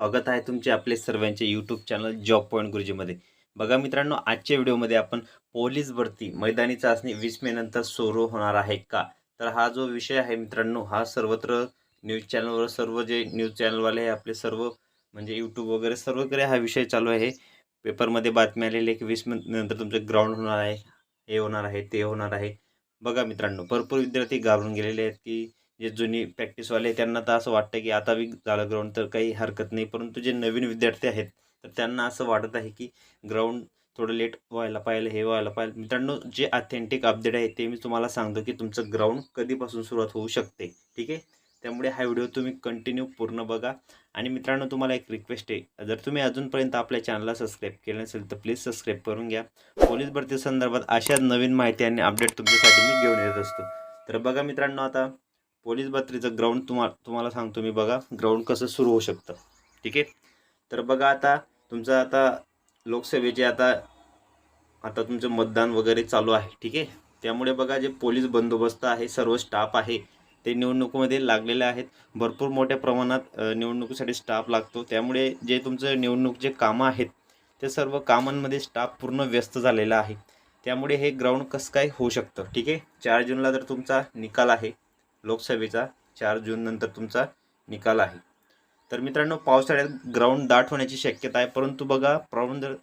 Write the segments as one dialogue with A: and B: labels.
A: स्वागत आहे तुमचे आपले सर्वांचे यूट्यूब चॅनल जॉब पॉईंट गुरुजीमध्ये बघा मित्रांनो आजच्या व्हिडिओमध्ये आपण पोलीस भरती मैदानी चाचणी वीस मे नंतर सुरू होणार आहे का? तर हा जो विषय आहे मित्रांनो हा सर्वत्र न्यूज चॅनलवर सर्व जे न्यूज चॅनलवाले आहे आपले सर्व म्हणजे यूट्यूब वगैरे सर्वकडे हा विषय चालू आहे. पेपरमध्ये बातमी आलेली आहे की वीस मे नंतर तुमचं ग्राउंड होणार आहे हे होणार आहे ते होणार आहे. बघा मित्रांनो भरपूर विद्यार्थी घाबरून गेलेले आहेत की जे जुनी प्रॅक्टिसवाले त्यांना तर असं वाटतं की आता वीक झालं ग्राउंड तर काही हरकत नाही. परंतु जे नवीन विद्यार्थी आहेत तर त्यांना असं वाटत आहे की ग्राउंड थोडं लेट व्हायला पाहिजे हे व्हायला पाहिजे मित्रांनो जे ऑथेंटिक अपडेट आहे ते मी तुम्हाला सांगतो की तुमचं ग्राउंड कधीपासून सुरुवात होऊ शकते. ठीक आहे? त्यामुळे हा व्हिडिओ तुम्ही कंटिन्यू पूर्ण बघा. आणि मित्रांनो तुम्हाला एक रिक्वेस्ट आहे. जर तुम्ही अजूनपर्यंत आपल्या चॅनलला सबस्क्राईब केलं नसेल तर प्लीज सबस्क्राईब करून घ्या. पोलीस भरती संदर्भात अशा नवीन माहिती आणि अपडेट तुमच्यासाठी मी घेऊन येत असतो. तर बघा मित्रांनो आता पोलीस भरतीचं ग्राउंड तुम्हा तुम्हाला सांगतो मी बघा. ग्राउंड कसं सुरू होऊ शकतं. ठीक आहे? तर बघा आता तुमचं आता लोकसभेचे आता आता तुमचं मतदान वगैरे चालू आहे. ठीक आहे? त्यामुळे बघा जे पोलीस बंदोबस्त आहे सर्व स्टाफ आहे ते निवडणुकीमध्ये लागलेले आहेत. भरपूर मोठ्या प्रमाणात निवडणुकीसाठी स्टाफ लागतो. त्यामुळे जे तुमचं निवडणूक जे कामं आहेत ते सर्व कामांमध्ये स्टाफ पूर्ण व्यस्त झालेला आहे. त्यामुळे हे ग्राउंड कसं काय होऊ शकतं? ठीक आहे? चार जूनला जर तुमचा निकाल आहे लोकसभेचा चार जून नंतर तुमचा निकाल आहे. तर मित्रांनो पावसाळ्यात ग्राउंड दाट होण्याची शक्यता आहे. परंतु बघा प्रॉब्लेम जर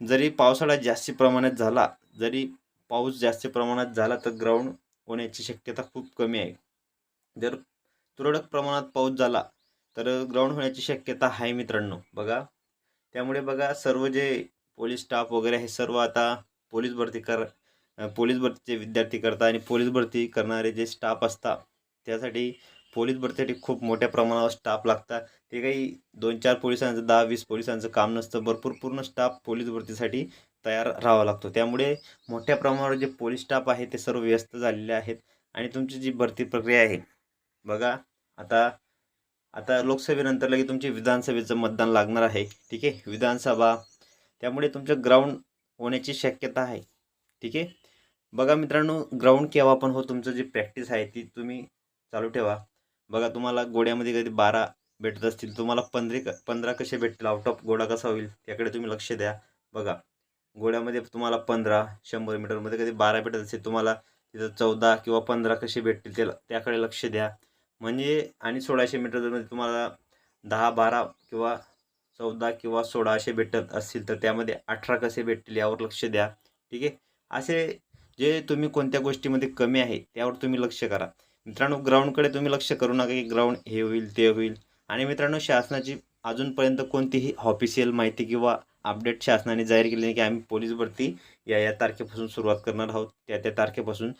A: जरी पावसाळा जास्ती प्रमाणात झाला जरी पाऊस जास्त प्रमाणात झाला तर ग्राउंड होण्याची शक्यता खूप कमी आहे. जर तुरळक प्रमाणात पाऊस झाला तर ग्राउंड होण्याची शक्यता आहे मित्रांनो. बघा त्यामुळे बघा सर्व जे पोलीस स्टाफ वगैरे हे सर्व आता पोलीस भरती कर पोलीस भरतीचे विद्यार्थी करतात आणि पोलीस भरती करणारे जे स्टाफ असतात त्यासाठी पोलीस भरतीसाठी खूप मोठ्या प्रमाणावर स्टाफ लागतात. ते काही दोन चार पोलिसांचं दहा वीस पोलिसांचं काम नसतं. भरपूर पूर्ण स्टाफ पोलीस भरतीसाठी तयार राहावा लागतो. त्यामुळे मोठ्या प्रमाणावर जे पोलीस स्टाफ आहे ते सर्व व्यस्त झालेले आहेत. आणि तुमची जी भरती प्रक्रिया आहे बघा आता आता लोकसभेनंतर लगे तुमचे विधानसभेचं मतदान लागणार आहे. ठीक आहे? विधानसभा त्यामुळे तुमचं ग्राउंड होण्याची शक्यता आहे. ठीक आहे? बघा मित्रांनो ग्राउंड केव्हा पण हो तुमचं जी प्रॅक्टिस आहे ती तुम्ही चालू ठेवा. बघा तुम्हाला गोड्यामध्ये कधी बारा भेटत असतील तुम्हाला पंधरे पंधरा कसे भेटतील? आउट ऑफ गोडा कसा होईल? त्याकडे तुम्ही लक्ष द्या. बघा गोड्यामध्ये तुम्हाला पंधरा शंभर मीटरमध्ये कधी बारा भेटत असेल तुम्हाला तिथं चौदा किंवा पंधरा कसे भेटतील त्याला त्याकडे लक्ष द्या. म्हणजे आणि सोळाशे मीटरमध्ये तुम्हाला दहा बारा किंवा चौदा किंवा सोळा असे भेटत असतील तर त्यामध्ये अठरा कसे भेटतील यावर लक्ष द्या. ठीक आहे? असे जे तुम्ही कोणत्या गोष्टीमध्ये कमी आहे त्यावर तुम्ही लक्ष करा. मित्रांनो ग्राउंडकडे तुम्ही लक्ष करू नका की ग्राउंड हे होईल ते होईल. आणि मित्रांनो शासनाची अजूनपर्यंत कोणतीही ऑफिशियल माहिती किंवा अपडेट शासनाने जाहीर केली नाही की आम्ही पोलीस भरती या या तारखेपासून सुरुवात करणार आहोत त्या त्या तारखेपासून.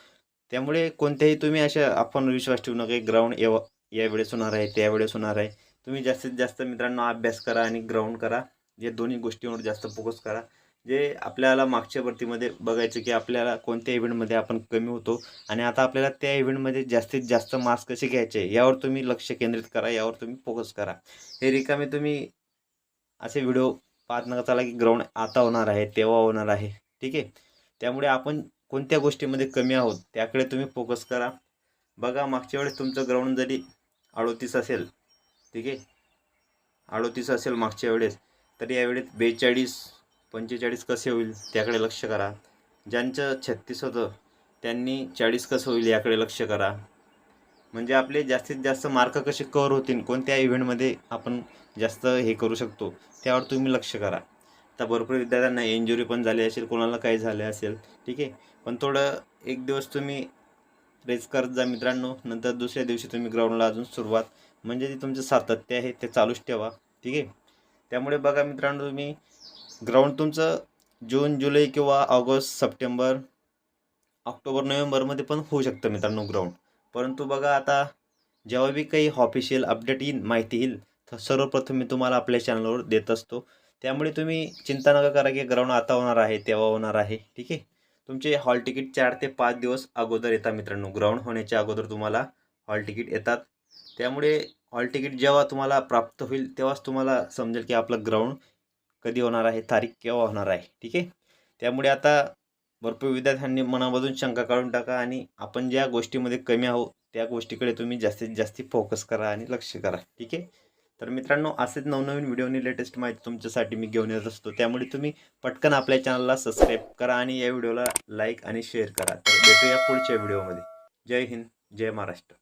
A: त्यामुळे कोणत्याही तुम्ही अशा आपण विश्वास ठेवू नका की ग्राउंड या यावेळेस होणार आहे त्यावेळेस होणार आहे. तुम्ही जास्तीत जास्त मित्रांनो अभ्यास करा आणि ग्राउंड करा. या दोन्ही गोष्टींवर जास्त फोकस करा. जे आपल्याला मागच्या भरतीमध्ये बघायचं की आपल्याला कोणत्या इव्हेंटमध्ये आपण कमी होतो आणि आता आपल्याला त्या इव्हेंटमध्ये जास्तीत जास्त मार्क्स कसे घ्यायचे यावर तुम्ही लक्ष केंद्रित करा यावर तुम्ही फोकस करा. हे रिकामे तुम्ही असे व्हिडिओ पाहत नका चाला की ग्राउंड आता होणार आहे तेव्हा होणार आहे. ठीक आहे? त्यामुळे आपण कोणत्या गोष्टीमध्ये कमी आहोत त्याकडे तुम्ही फोकस करा. बघा मागच्या वेळेस तुमचं ग्राउंड जरी अडोतीस असेल ठीक आहे? अडोतीस असेल मागच्या वेळेस तरी यावेळेस बेचाळीस पंचेचाळीस कसे होईल त्याकडे लक्ष करा. ज्यांचं छत्तीस होतं त्यांनी चाळीस कसं होईल याकडे लक्ष करा. म्हणजे आपले जास्तीत जास्त मार्क कसे कवर होतील कोणत्या इव्हेंटमध्ये आपण जास्त हे करू शकतो त्यावर तुम्ही लक्ष करा. आता भरपूर विद्यार्थ्यांना इंजुरी पण झाली असेल कोणाला काही झाले असेल ठीक आहे. पण थोडं एक दिवस तुम्ही रेस करत जा मित्रांनो नंतर दुसऱ्या दिवशी तुम्ही ग्राउंडला अजून सुरुवात. म्हणजे जे तुमचं सातत्य आहे ते चालूच ठेवा ठीक आहे. त्यामुळे बघा मित्रांनो तुम्ही ग्राउंड तुमचं जून जुलै किंवा ऑगस्ट सप्टेंबर ऑक्टोबर नोव्हेंबरमध्ये पण होऊ शकतं मित्रांनो ग्राउंड. परंतु बघा आता जेव्हा बी काही ऑफिशियल अपडेट येईल माहिती येईल तर सर्वप्रथम मी तुम्हाला आपल्या चॅनलवर देत असतो. त्यामुळे तुम्ही चिंता नका करा की ग्राउंड आता होणार आहे तेव्हा होणार आहे ठीक आहे? तुमचे हॉल तिकीट चार ते पाच दिवस अगोदर येतात मित्रांनो. ग्राउंड होण्याच्या अगोदर तुम्हाला हॉल तिकीट येतात. त्यामुळे हॉल तिकीट जेव्हा तुम्हाला प्राप्त होईल तेव्हाच तुम्हाला समजेल की आपलं ग्राउंड कधी होणार आहे तारीख केव्हा होणार आहे ठीक आहे? त्यामुळे आता भरपूर विद्यार्थ्यांनी मनामधून शंका काढून टाका आणि आपण ज्या गोष्टीमध्ये कमी आहोत त्या गोष्टीकडे तुम्ही जास्तीत जास्त फोकस करा आणि लक्ष करा ठीक आहे? तर मित्रांनो असेच नवनवीन व्हिडिओनी लेटेस्ट माहिती तुमच्यासाठी मी घेऊन येत असतो. त्यामुळे तुम्ही पटकन आपल्या चॅनलला सबस्क्राईब करा आणि या व्हिडिओला लाईक आणि शेअर करा. तर भेटूया पुढच्या व्हिडिओमध्ये. जय हिंद जय महाराष्ट्र.